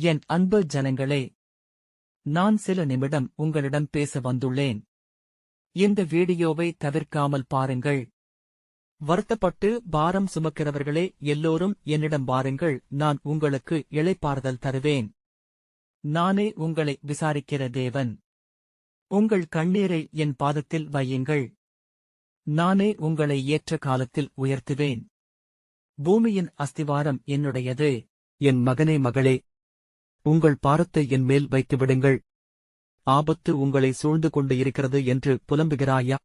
என் அன்பு ஜனங்களே நான் சில நிமிடம் உங்களிடம் பேச வந்துள்ளேன். இந்த வீடியோவை தவிர்க்காமல் பாருங்கள். வருத்தப்பட்டு பாரம் சுமக்கிறவர்களே எல்லோரும் என்னிடம் வாருங்கள் நான் உங்களுக்கு இழைப்பாறுதல் தருவேன். நானே உங்களை விசாரிக்கிற தேவன். உங்கள் கண்ணீரை என் பாதத்தில் வையுங்கள். நானே உங்களை ஏற்ற காலத்தில் உயர்த்துவேன். பூமியின் அஸ்திவாரம் என்னுடையது. என் மகனே மகளே உங்கள் பாரத்தை என் மேல் வைத்துவிடுங்கள். ஆபத்து உங்களை சூழ்ந்து கொண்டு இருக்கிறது என்று புலம்புகிறாயா?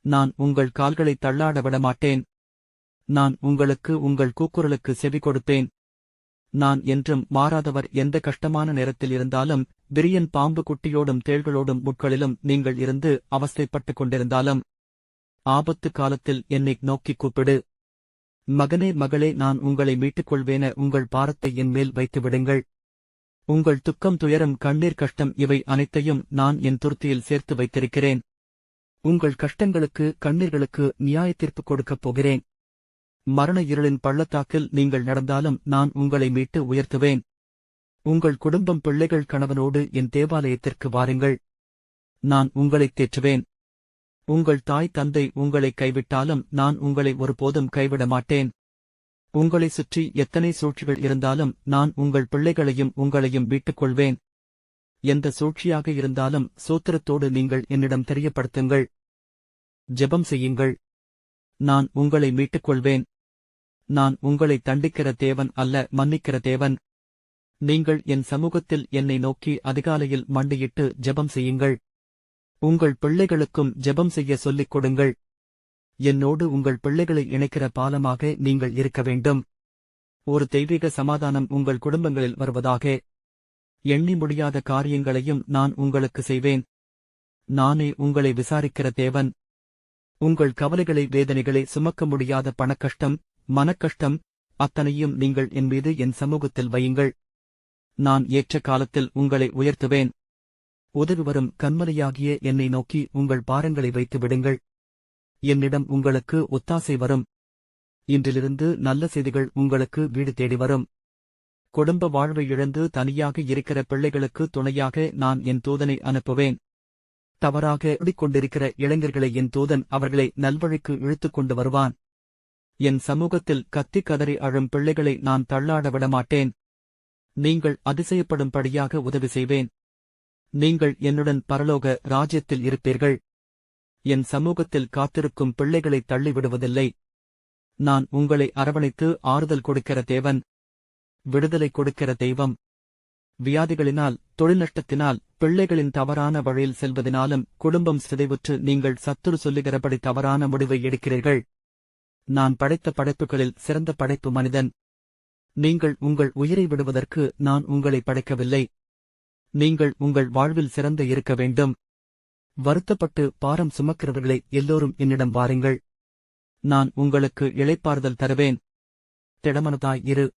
நான் உங்கள் கால்களை தள்ளாட விடமாட்டேன். நான் உங்களுக்கு உங்கள் கூக்குரலுக்கு செவி கொடுப்பேன். நான் என்றும் மாறாதவர் எந்த கஷ்டமான நேரத்தில் இருந்தாலும் விரியன் பாம்பு குட்டியோடும் தேள்களோடும் முட்களிலும் நீங்கள் இருந்து அவஸ்தைப்பட்டுக் கொண்டிருந்தாலும் ஆபத்து காலத்தில் என்னை நோக்கிக் கூப்பிடு. மகனே மகளே நான் உங்களை மீட்டுக் கொள்வேன. உங்கள் பாரத்தை என் மேல் வைத்துவிடுங்கள். உங்கள் துக்கம் துயரம் கண்ணீர் கஷ்டம் இவை அனைத்தையும் நான் என் துருத்தியில் சேர்த்து வைத்திருக்கிறேன். உங்கள் கஷ்டங்களுக்கு கண்ணீர்களுக்கு நியாய தீர்ப்பு கொடுக்கப் போகிறேன். மரண இருளின் பள்ளத்தாக்கில் நீங்கள் நடந்தாலும் நான் உங்களை மீட்டு உயர்த்துவேன். உங்கள் குடும்பம் பிள்ளைகள் கணவனோடு என் தேவாலயத்திற்கு வாருங்கள். நான் உங்களைத் தேற்றுவேன். உங்கள் தாய் தந்தை உங்களை கைவிட்டாலும் நான் உங்களை ஒருபோதும் கைவிட மாட்டேன். உங்களை சுற்றி எத்தனை சூழ்ச்சிகள் இருந்தாலும் நான் உங்கள் பிள்ளைகளையும் உங்களையும் வீட்டுக் கொள்வேன் எந்த சூழ்ச்சியாக இருந்தாலும் சூத்திரத்தோடு நீங்கள் என்னிடம் தெரியப்படுத்துங்கள். ஜெபம் செய்யுங்கள். நான் உங்களை மீட்டுக் கொள்வேன் நான் உங்களை தண்டிக்கிற தேவன் அல்ல மன்னிக்கிற தேவன். நீங்கள் என் சமூகத்தில் என்னை நோக்கி அதிகாலையில் மண்டியிட்டு ஜெபம் செய்யுங்கள். உங்கள் பிள்ளைகளுக்கும் ஜெபம் செய்ய சொல்லிக் கொடுங்கள். என்னோடு உங்கள் பிள்ளைகளை இணைக்கிற பாலமாக நீங்கள் இருக்க வேண்டும். ஒரு தெய்வீக சமாதானம் உங்கள் குடும்பங்களில் வருவதாக எண்ணி முடியாத காரியங்களையும் நான் உங்களுக்கு செய்வேன். நானே உங்களை விசாரிக்கிற தேவன். உங்கள் கவலைகளை வேதனைகளை சுமக்க முடியாத பணக்கஷ்டம் மனக்கஷ்டம் அத்தனையும் நீங்கள் என் மீது என் சமூகத்தில் வையுங்கள். நான் ஏற்ற காலத்தில் உங்களை உயர்த்துவேன். உதவி வரும் கண்மலையாகிய என்னை நோக்கி உங்கள் பாரங்களை வைத்து விடுங்கள். என்னிடம் உங்களுக்கு ஒத்தாசை வரும். இன்றிலிருந்து நல்ல செய்திகள் உங்களுக்கு வீடு தேடி வரும். குடும்ப வாழ்வை இழந்து தனியாக இருக்கிற பிள்ளைகளுக்கு துணையாக நான் என் தூதனை அனுப்புவேன். தவறாக கொண்டிருக்கிற இளைஞர்களை என் தூதன் அவர்களை நல்வழிக்கு இழுத்துக் கொண்டு வருவான். என் சமூகத்தில் கத்தி கதறி அழும் பிள்ளைகளை நான் தள்ளாட விடமாட்டேன். நீங்கள் அதிசயப்படும்படியாக உதவி செய்வேன். நீங்கள் என்னுடன் பரலோக ராஜ்யத்தில் இருப்பீர்கள். என் சமூகத்தில் காத்திருக்கும் பிள்ளைகளை தள்ளிவிடுவதில்லை. நான் உங்களை அரவணைத்து ஆறுதல் கொடுக்கிற தேவன் விடுதலை கொடுக்கிற தெய்வம். வியாதிகளினால் தொழில் நஷ்டத்தினால் பிள்ளைகளின் தவறான வழியில் செல்வதனாலும் குடும்பம் சிதைவுற்று நீங்கள் சத்துரு சொல்லுகிறபடி தவறான முடிவை எடுக்கிறீர்கள். நான் படைத்த படைப்புகளில் சிறந்த படைப்பு மனிதன். நீங்கள் உங்கள் உயிரை விடுவதற்கு நான் உங்களை படைக்கவில்லை. நீங்கள் உங்கள் வாழ்வில் சிறந்த இருக்க வேண்டும். வருத்தப்பட்டு பாரம் சுமக்கிறவர்களை எல்லோரும் என்னிடம் வாருங்கள். நான் உங்களுக்கு இழைப்பாறுதல் தருவேன். திடமனதாய் இரு.